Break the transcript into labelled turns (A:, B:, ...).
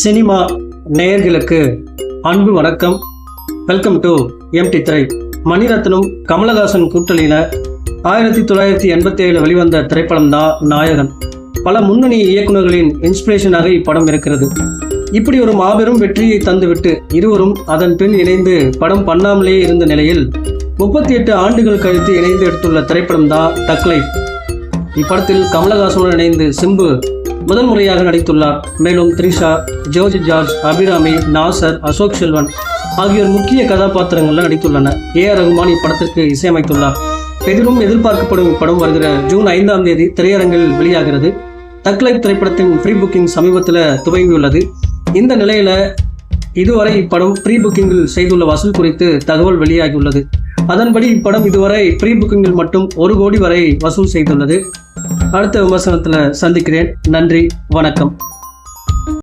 A: Cinema நேயர்களுக்கு அன்பு வணக்கம். வெல்கம் டு எம்டி திரை மணிரத்னம் கமலஹாசன் கூட்டணியில் ஆயிரத்தி தொள்ளாயிரத்தி எண்பத்தி ஏழு வெளிவந்த திரைப்படம் தான் நாயகன். பல முன்னணி இயக்குநர்களின் இன்ஸ்பிரேஷனாக இப்படம் இருக்கிறது. இப்படி ஒரு மாபெரும் வெற்றியை தந்துவிட்டு இருவரும் அதன் பின் இணைந்து படம் பண்ணாமலே இருந்த நிலையில் முப்பத்தி எட்டு ஆண்டுகள் கழித்து இணைந்து எடுத்துள்ள திரைப்படம் தான் தக் இப்படத்தில் கமலஹாசனுடன் இணைந்து சிம்பு முதல் முறையாக நடித்துள்ளார். மேலும் த்ரிஷா ஜோர்ஜ் ஜார்ஜ் அபிராமி நாசர் அசோக் செல்வன் ஆகியோர் முக்கிய கதாபாத்திரங்களில் நடித்துள்ளனர். ஏ ஆர் ரகுமான் இப்படத்திற்கு இசையமைத்துள்ளார். பெரிதும் எதிர்பார்க்கப்படும் இப்படம் வருகிற ஜூன் ஐந்தாம் தேதி திரையரங்கில் வெளியாகிறது. தக்லைப் திரைப்படத்தின் ப்ரீ புக்கிங் சமீபத்தில் துவங்கியுள்ளது. இந்த நிலையில் இதுவரை இப்படம் ப்ரீ புக்கிங்கில் செய்துள்ள வசூல் குறித்து தகவல் வெளியாகியுள்ளது. அதன்படி இப்படம் இதுவரை ப்ரீ புக்கிங்கில் மட்டும் ஒரு கோடி வரை வசூல் செய்துள்ளது. அடுத்த விமர்சனத்தில் சந்திக்கிறேன். நன்றி. வணக்கம்.